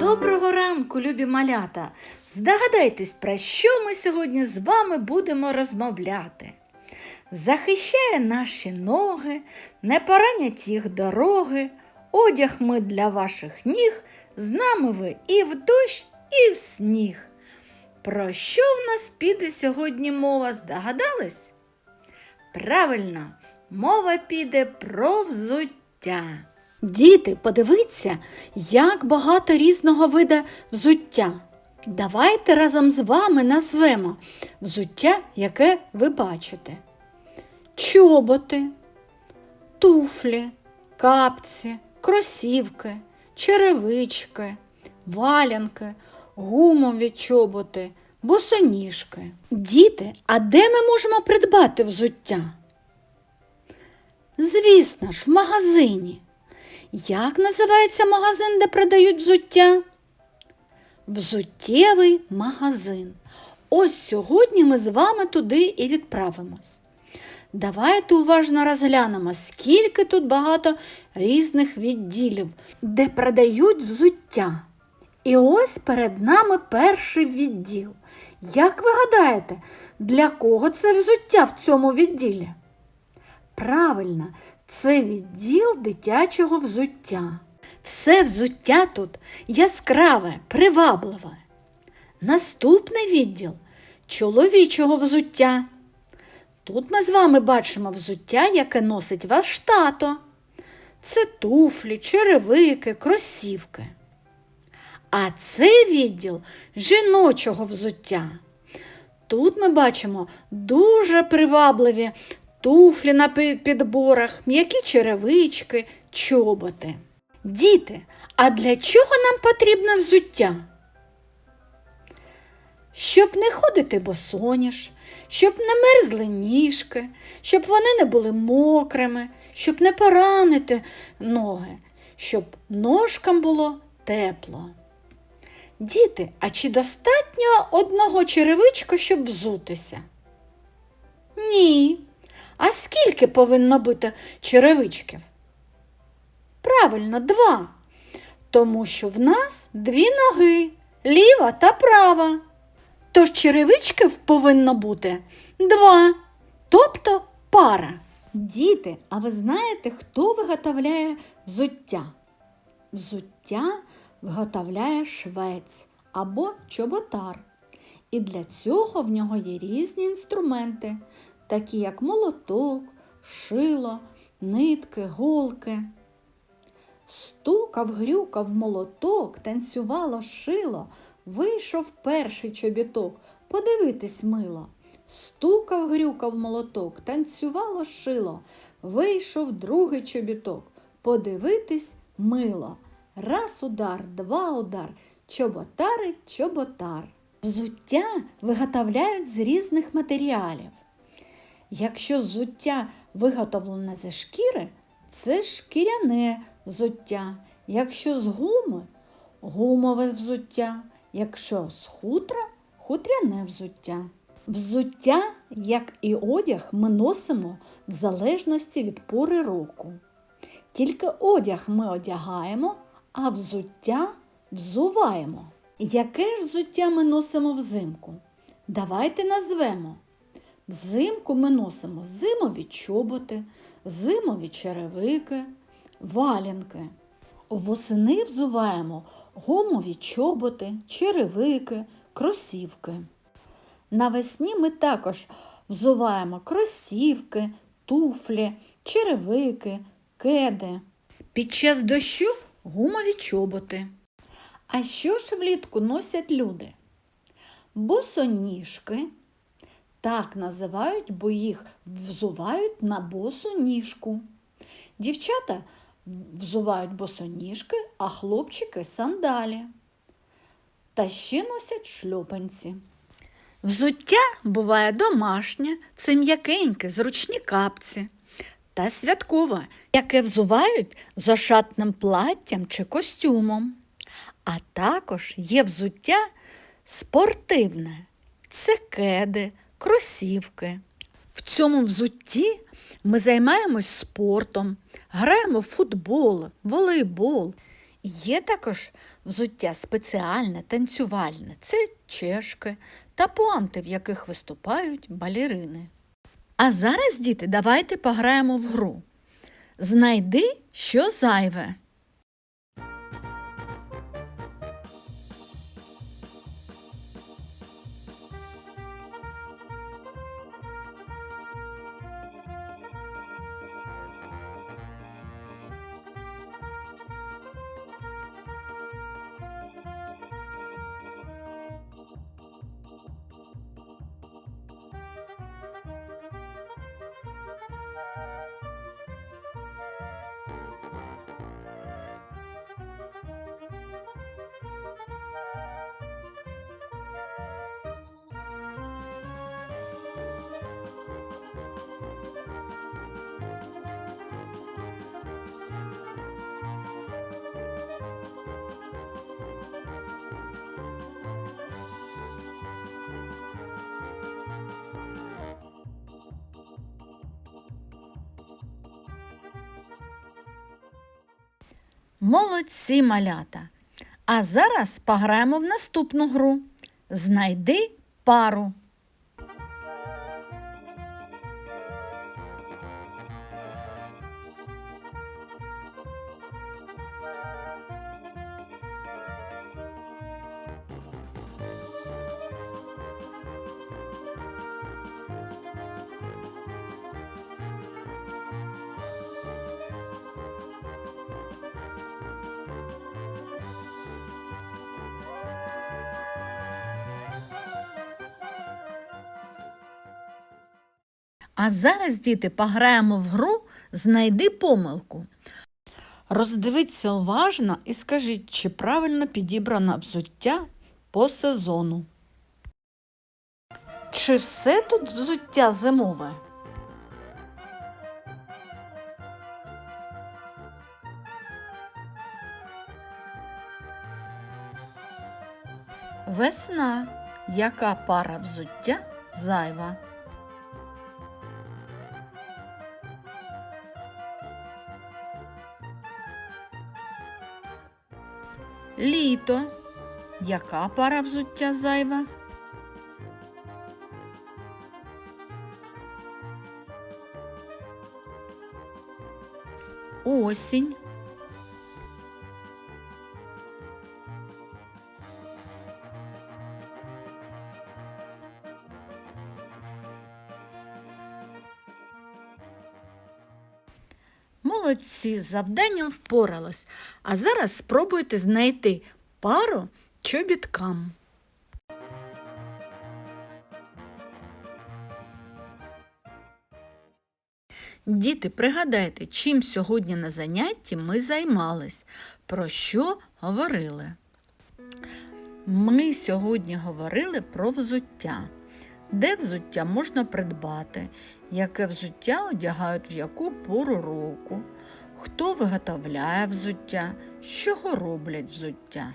Доброго ранку, любі малята! Здогадайтесь, про що ми сьогодні з вами будемо розмовляти. Захищає наші ноги, не поранять їх дороги, одяг ми для ваших ніг, з нами ви і в дощ, і в сніг. Про що в нас піде сьогодні мова, здогадались? Правильно, мова піде про взуття. Діти, подивіться, як багато різного вида взуття. Давайте разом з вами назвемо взуття, яке ви бачите. Чоботи, туфлі, капці, кросівки, черевички, валянки, гумові чоботи, босоніжки. Діти, а де ми можемо придбати взуття? Звісно ж, в магазині. Як називається магазин, де продають взуття? Взуттєвий магазин. Ось сьогодні ми з вами туди і відправимось. Давайте уважно розглянемо, скільки тут багато різних відділів, де продають взуття. І ось перед нами перший відділ. Як ви гадаєте, для кого це взуття в цьому відділі? Правильно, це відділ дитячого взуття. Все взуття тут яскраве, привабливе. Наступний відділ чоловічого взуття. Тут ми з вами бачимо взуття, яке носить ваш тато. Це туфлі, черевики, кросівки. А це відділ жіночого взуття. Тут ми бачимо дуже привабливі туфлі на підборах, м'які черевички, чоботи. Діти, а для чого нам потрібне взуття? Щоб не ходити босоніж, щоб не мерзли ніжки, щоб вони не були мокрими, щоб не поранити ноги, щоб ножкам було тепло. Діти, а чи достатньо одного черевичка, щоб взутися? Скільки повинно бути черевичків? Правильно, два. Тому що в нас дві ноги, ліва та права. Тож черевичків повинно бути два, тобто пара. Діти, а ви знаєте, хто виготовляє взуття? Взуття виготовляє швець або чоботар. І для цього в нього є різні інструменти, такі як молоток, шило, нитки, голки. Стукав, грюкав молоток, танцювало шило, вийшов перший чобіток, подивитись мило. Стукав, грюкав молоток, танцювало шило, вийшов другий чобіток, подивитись мило. Раз удар, два удар, чоботарить чоботар. Взуття виготовляють з різних матеріалів. Якщо взуття виготовлене зі шкіри, це шкіряне взуття. Якщо з гуми гумове взуття, якщо з хутра хутряне взуття. Взуття, як і одяг, ми носимо в залежності від пори року. Тільки одяг ми одягаємо, а взуття взуваємо. Яке ж взуття ми носимо взимку? Давайте назвемо. Взимку ми носимо зимові чоботи, зимові черевики, валянки. Восени взуваємо гумові чоботи, черевики, кросівки. Навесні ми також взуваємо кросівки, туфлі, черевики, кеди. Під час дощу гумові чоботи. А що ж влітку носять люди? Босоніжки. Так називають, бо їх взувають на босу ніжку. Дівчата взувають босоніжки, а хлопчики сандалі. Та ще носять шльопанці. Взуття буває домашнє, це м'якеньке, зручні капці. Та святкове, яке взувають з ошатним платтям чи костюмом. А також є взуття спортивне. Це кеди, кросівки. В цьому взутті ми займаємось спортом, граємо в футбол, волейбол Є також взуття спеціальне, танцювальне. Це чешки та пуанти, в яких виступають балерини. А зараз, діти, давайте пограємо в гру. Знайди, що зайве. Молодці малята. А зараз пограємо в наступну гру. Знайди пару. А зараз, діти, пограємо в гру Знайди помилку. Роздивіться уважно і скажіть, чи правильно підібрано взуття по сезону. Чи все тут взуття зимове? Весна. Яка пара взуття зайва? Літо. Яка пара взуття зайва? Осінь. Молодці, з завданням впорались. А зараз спробуйте знайти пару чобіткам. Діти, пригадайте, чим сьогодні на занятті ми займались, про що говорили. Ми сьогодні говорили про взуття, де взуття можна придбати, яке взуття одягають в яку пору року, хто виготовляє взуття, з чого роблять взуття.